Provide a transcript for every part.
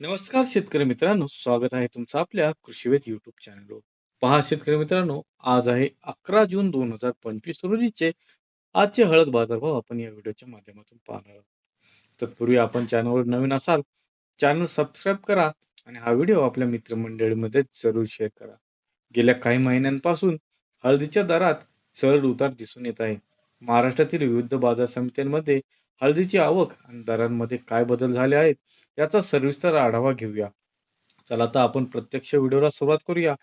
नमस्कार शेतकरी मित्रांनो स्वागत आहे तुमचं आपल्या कृषीवेद युट्यूब चॅनलवर पहा शेतकरी मित्रांनो आज आहे अकरा जून दोन हजार पंचवीस रोजीचे आजचे हळद बाजारभाव आपण या व्हिडिओच्या माध्यमातून पाहणार आहोत. तत्पूर्वी आपण चॅनलवर नवीन असाल चॅनल सबस्क्राईब करा आणि हा व्हिडिओ आपल्या मित्रमंडळीमध्ये जरूर शेअर करा. गेल्या काही महिन्यांपासून हळदीच्या दरात चढ उतार दिसून येत आहे. महाराष्ट्रातील विविध बाजार समित्यांमध्ये हळदीची आवक आणि दरांमध्ये काय बदल झाले आहेत याचा सविस्तर आढावा घेऊया. चला तर आपण प्रत्यक्ष व्हिडिओला सुरुवात करूया.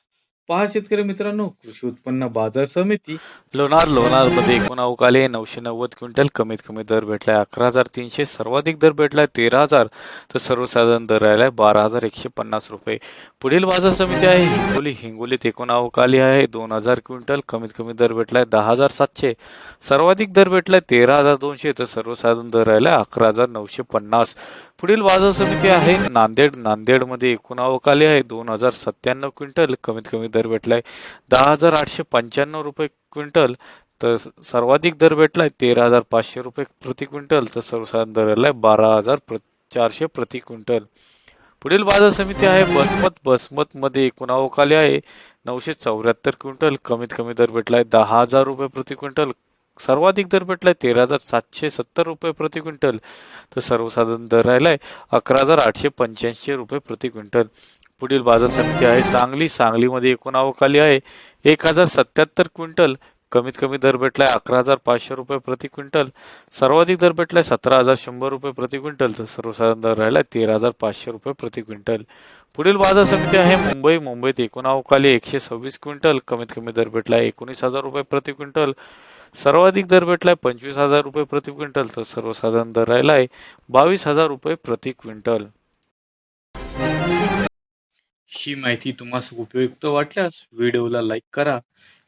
पहा शेतकरी मित्रांनो कृषी उत्पन्न बाजार समिती. लोणार लोणार मध्ये एकूण अवकाले नऊशे नव्वद क्विंटल कमीत कमी दर भेटलाय अकरा हजार तीनशे सर्वाधिक दर भेटलाय तेरा हजार. तर सर्वसाधारण दर राहिलाय बारा हजार एकशे पन्नास रुपये. पुढील बाजार समिती आहे हिंगोली. हिंगोलीत एकूण अवकाली आहे दोन हजार क्विंटल कमीत कमी दर भेटलाय दहा हजार सातशे. सर्वाधिक दर भेटलाय तेरा हजार दोनशे तर सर्वसाधारण दर राहिलाय अकरा हजार नऊशे पन्नास. पुढील बाजार समिती आहे. नांदेड नांदेडमध्ये एकूण अवकाली आहे. दोन हजार सत्त्याण्णव क्विंटल कमीत कमी दर भेटलाय. दहा हजार आठशे पंच्याण्णव रुपये क्विंटल तर सर्वाधिक दर भेटलाय. तेरा हजार पाचशे रुपये प्रति क्विंटल तर सर्वसाधारण दर आहे बारा हजार प्र चारशे प्रति क्विंटल. पुढील बाजार समिती आहे. बसमत बसमतमध्ये एकूण अवकाली आहे. नऊशे चौऱ्याहत्तर क्विंटल कमीत कमी दर भेटलाय. दहा हजार रुपये प्रति क्विंटल सर्वाधिक दर भेटलाय तेरा हजार सातशे सत्तर रुपये प्रति क्विंटल. तर सर्वसाधारण दर राहिलाय अकरा हजार आठशे पंच्याऐंशी रुपये प्रति क्विंटल. पुढील बाजार समिती आहे सांगली. सांगलीमध्ये एकूण अवकाली आहे एक हजार सत्याहत्तर क्विंटल. कमीत कमी दर भेटलाय अकरा हजार पाचशे रुपये प्रति क्विंटल. सर्वाधिक दर भेटलाय सतरा हजार शंभर रुपये प्रति क्विंटल. तर सर्वसाधारण दर राहिलाय तेरा हजार पाचशे रुपये प्रति क्विंटल. पुढील बाजार समिती आहे मुंबई. मुंबईत एकूण अवकाली एकशे सव्वीस क्विंटल. कमीत कमी दर भेटलाय एकोणीस हजार रुपये प्रति क्विंटल. सर्वाधिक दर भेटलाय पंचवीस हजार रुपये प्रति क्विंटल तर सर्वसाधारण दर राहिलाय बावीस हजार रुपये प्रति क्विंटल. ही माहिती तुम्हाला उपयुक्त वाटल्यास व्हिडिओला लाईक करा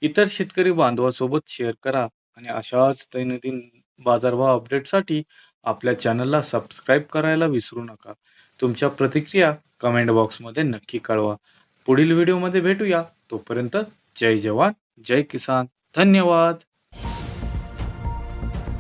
इतर शेतकरी बांधवासोबत शेअर करा आणि अशाच दैनंदिन बाजारभाव अपडेटसाठी आपल्या चॅनलला सबस्क्राईब करायला विसरू नका. तुमच्या प्रतिक्रिया कमेंट बॉक्समध्ये नक्की कळवा. पुढील व्हिडिओमध्ये भेटूया. तोपर्यंत जय जवान जय किसान. धन्यवाद.